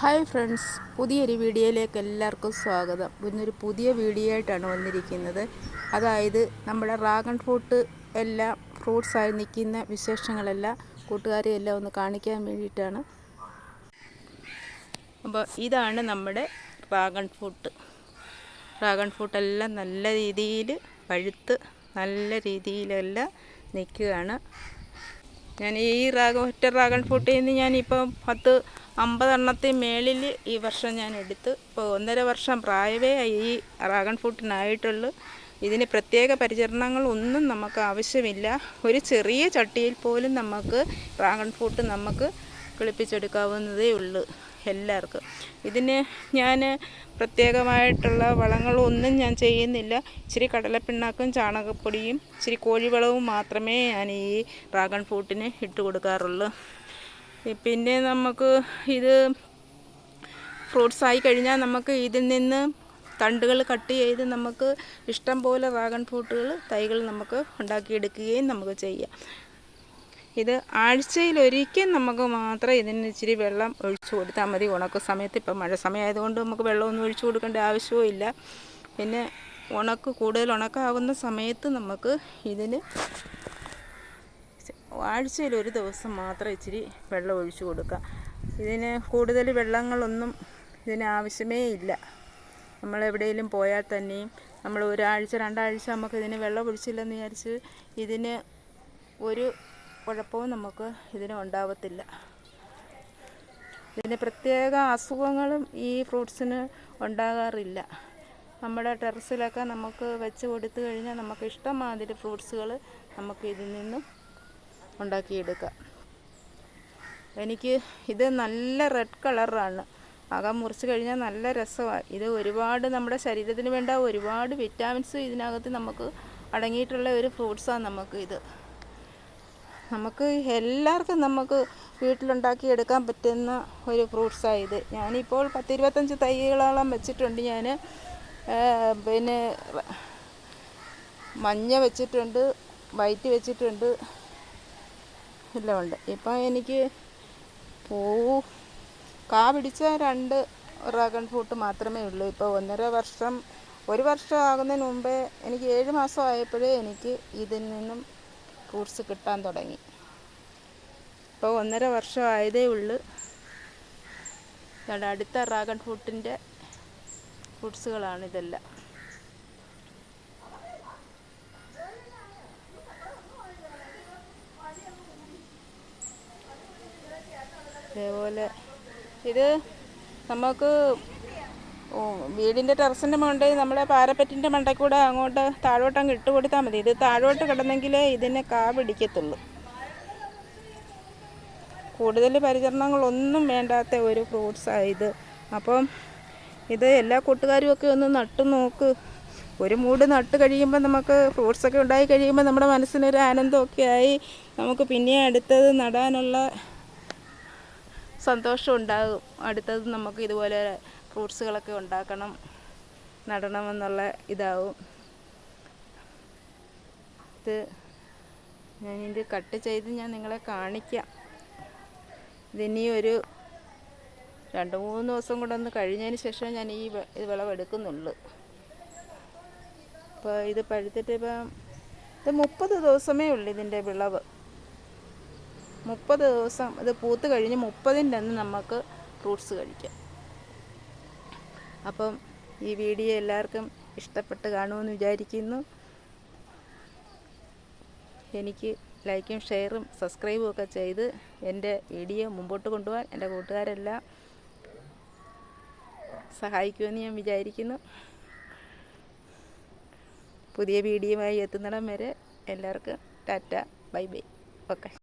Hi friends പുതിയൊരു വീഡിയോയിലേക്ക് എല്ലാവർക്കും സ്വാഗതം. ഇന്നൊരു പുതിയ വീഡിയോ ആയിട്ടാണ് വന്നിരിക്കുന്നത്. അതായത് നമ്മുടെ ഡ്രാഗൺ ഫ്രൂട്ട് എല്ലാം ഫ്രൂട്ട്സായി നിൽക്കുന്ന വിശേഷങ്ങളെല്ലാം കൂട്ടുകാരെ എല്ലാം ഒന്ന് കാണിക്കാൻ വേണ്ടിയിട്ടാണ്. അപ്പോൾ ഇതാണ് നമ്മുടെ ഡ്രാഗൺ ഫ്രൂട്ട് ഡ്രാഗൺ ഫ്രൂട്ടെല്ലാം നല്ല രീതിയിൽ പഴുത്ത് നല്ല രീതിയിലെല്ലാം നിൽക്കുകയാണ്. ഞാൻ ഈ റാഗ ഒറ്റ ഡ്രാഗൺ ഫ്രൂട്ടിൽ നിന്ന് ഞാനിപ്പം പത്ത് അമ്പതെണ്ണത്തിൽ മേളിൽ ഈ വർഷം ഞാൻ എടുത്ത്. ഇപ്പോൾ ഒന്നര വർഷം പ്രായവേ ഈ ഡ്രാഗൺ ഫ്രൂട്ടിനായിട്ടുള്ളൂ ഇതിന് പ്രത്യേക പരിചരണങ്ങളൊന്നും നമുക്ക് ആവശ്യമില്ല. ഒരു ചെറിയ ചട്ടിയിൽ പോലും നമുക്ക് ഡ്രാഗൺ ഫ്രൂട്ട് നമുക്ക് കിളിപ്പിച്ചെടുക്കാവുന്നതേ ഉള്ളൂ എല്ലാവർക്കും. ഇതിന് ഞാൻ പ്രത്യേകമായിട്ടുള്ള വളങ്ങളൊന്നും ഞാൻ ചെയ്യുന്നില്ല. ഇച്ചിരി കടലപ്പിണ്ണാക്കും ചാണകപ്പൊടിയും ഇച്ചിരി കോഴിവളവും മാത്രമേ ഞാൻ ഈ ഡ്രാഗൺ ഫ്രൂട്ടിന് ഇട്ട് കൊടുക്കാറുള്ളൂ. പിന്നെ നമുക്ക് ഇത് ഫ്രൂട്ട്സ് ആയി കഴിഞ്ഞാൽ നമുക്ക് ഇതിൽ നിന്ന് തണ്ടുകൾ കട്ട് ചെയ്ത് നമുക്ക് ഇഷ്ടം പോലെ ഡ്രാഗൺ ഫ്രൂട്ടുകൾ തൈകൾ നമുക്ക് ഉണ്ടാക്കിയെടുക്കുകയും നമുക്ക് ചെയ്യാം. ഇത് ആഴ്ചയിൽ ഒരിക്കൽ നമുക്ക് മാത്രം ഇതിന് ഇച്ചിരി വെള്ളം ഒഴിച്ചു കൊടുത്താൽ മതി. ഉണക്ക സമയത്ത് ഇപ്പം മഴ സമയമായതുകൊണ്ട് നമുക്ക് വെള്ളമൊന്നും ഒഴിച്ചു കൊടുക്കേണ്ട ആവശ്യവും ഇല്ല. പിന്നെ ഉണക്ക് കൂടുതൽ ഉണക്കാവുന്ന സമയത്ത് നമുക്ക് ഇതിന് ആഴ്ചയിൽ ഒരു ദിവസം മാത്രം ഇച്ചിരി വെള്ളം ഒഴിച്ചു കൊടുക്കാം. ഇതിന് കൂടുതൽ വെള്ളങ്ങളൊന്നും ഇതിന് ആവശ്യമേ ഇല്ല. നമ്മൾ എവിടെയെങ്കിലും പോയാൽ തന്നെയും നമ്മൾ ഒരാഴ്ച രണ്ടാഴ്ച നമുക്ക് ഇതിന് വെള്ളം ഒഴിച്ചില്ലെന്ന് വിചാരിച്ച് ഇതിന് ഒരു കുഴപ്പവും നമുക്ക് ഇതിന് ഉണ്ടാവത്തില്ല. ഇതിന് പ്രത്യേക അസുഖങ്ങളും ഈ ഫ്രൂട്ട്സിന് ഉണ്ടാകാറില്ല. നമ്മുടെ ടെറസിലൊക്കെ നമുക്ക് വെച്ച് കൊടുത്തു കഴിഞ്ഞാൽ നമുക്ക് ഇഷ്ടമാതിരി ഫ്രൂട്ട്സുകൾ നമുക്ക് ഇതിൽ നിന്നും ഉണ്ടാക്കിയെടുക്കാം. എനിക്ക് ഇത് നല്ല റെഡ് കളറാണ്. അകം മുറിച്ച് കഴിഞ്ഞാൽ നല്ല രസമാണ് ഇത് ഒരുപാട് നമ്മുടെ ശരീരത്തിന് വേണ്ട ഒരുപാട് വിറ്റാമിൻസ് ഇതിനകത്ത് നമുക്ക് അടങ്ങിയിട്ടുള്ള ഒരു ഫ്രൂട്ട്സാണ് നമുക്ക് ഇത്. നമുക്ക് എല്ലാവർക്കും നമുക്ക് വീട്ടിലുണ്ടാക്കി എടുക്കാൻ പറ്റുന്ന ഒരു ഫ്രൂട്ട്സാണ് ഇത്. ഞാനിപ്പോൾ പത്തിരുപത്തഞ്ച് തൈകളോളം വെച്ചിട്ടുണ്ട് ഞാൻ പിന്നെ മഞ്ഞ വെച്ചിട്ടുണ്ട് വൈറ്റ് വെച്ചിട്ടുണ്ട് എല്ലാം ഉണ്ട്. ഇപ്പം എനിക്ക് പൂ കാ പിടിച്ച രണ്ട് ഡ്രാഗൺ ഫ്രൂട്ട് മാത്രമേ ഉള്ളൂ. ഇപ്പോൾ ഒന്നര വർഷം ഒരു വർഷം ആകുന്നതിന് മുമ്പേ എനിക്ക് ഏഴ് മാസം ആയപ്പോഴേ എനിക്ക് ഇതിൽ നിന്നും ഫ്രൂട്ട്സ് കിട്ടാൻ തുടങ്ങി. ഇപ്പോൾ ഒന്നര വർഷമായതേ ഉള്ളു. ഉള്ളൂ അടുത്ത ഡ്രാഗൺ ഫ്രൂട്ടിന്റെ ഫ്രൂട്ട്സുകളാണ് ഇതെല്ലാം. അതേപോലെ ഇത് നമുക്ക് വീടിന്റെ ടെറസിന്റെ മുകളിൽ നമ്മുടെ പാരപ്പറ്റിന്റെ മണ്ടക്കൂടെ കൂടെ അങ്ങോട്ട് താഴോട്ടങ്ങ് ഇട്ട് കൊടുത്താൽ മതി. ഇത് താഴോട്ട് കിടന്നെങ്കിലേ ഇതിനെ കാ പിടിക്കത്തുള്ളൂ. കൂടുതൽ പരിചരണങ്ങളൊന്നും വേണ്ടാത്ത ഒരു ഫ്രൂട്ട്സാണ് ഇത്. അപ്പം ഇത് എല്ലാ കൂട്ടുകാരും ഒക്കെ ഒന്ന് നട്ടു നോക്ക്. ഒരു മൂട് നട്ട് കഴിയുമ്പോൾ നമുക്ക് ഫ്രൂട്ട്സൊക്കെ ഉണ്ടായി കഴിയുമ്പോൾ നമ്മുടെ മനസ്സിനൊരു ആനന്ദമൊക്കെ ആയി. നമുക്ക് പിന്നെ അടുത്തത് നടാനുള്ള സന്തോഷം ഉണ്ടാകും. അടുത്തത് നമുക്ക് ഇതുപോലെ ഫ്രൂട്ട്സുകളൊക്കെ ഉണ്ടാക്കണം നടണമെന്നുള്ള ഇതാവും. ഇത് ഞാനിത് കട്ട് ചെയ്ത് ഞാൻ നിങ്ങളെ കാണിക്കാം. ഇതിനി ഒരു രണ്ട് മൂന്ന് ദിവസം കൂടെ ഒന്ന് കഴിഞ്ഞതിന് ശേഷം ഞാൻ ഈ വിളവെടുക്കുന്നുള്ളൂ അപ്പോൾ ഇത് പഴുത്തിട്ട് ഇപ്പം ഇത് മുപ്പത് ദിവസമേ ഉള്ളൂ ഇതിന്റെ വിളവ്. മുപ്പത് ദിവസം ഇത് പൂത്ത് കഴിഞ്ഞ് മുപ്പതിന്റെ അന്ന് നമുക്ക് ഫ്രൂട്ട്സ് കഴിക്കാം. അപ്പം ഈ വീഡിയോ എല്ലാവർക്കും ഇഷ്ടപ്പെട്ട് കാണുമെന്ന് വിചാരിക്കുന്നു. എനിക്ക് ലൈക്കും ഷെയറും സബ്സ്ക്രൈബും ഒക്കെ ചെയ്ത് എന്റെ വീഡിയോ മുമ്പോട്ട് കൊണ്ടുപോകാൻ എന്റെ കൂട്ടുകാരെല്ലാം സഹായിക്കുമെന്ന് ഞാൻ വിചാരിക്കുന്നു. പുതിയ വീഡിയോയുമായി എത്തുന്നിടം വരെ എല്ലാവർക്കും ടാറ്റ ബൈ ബൈ. ഓക്കെ.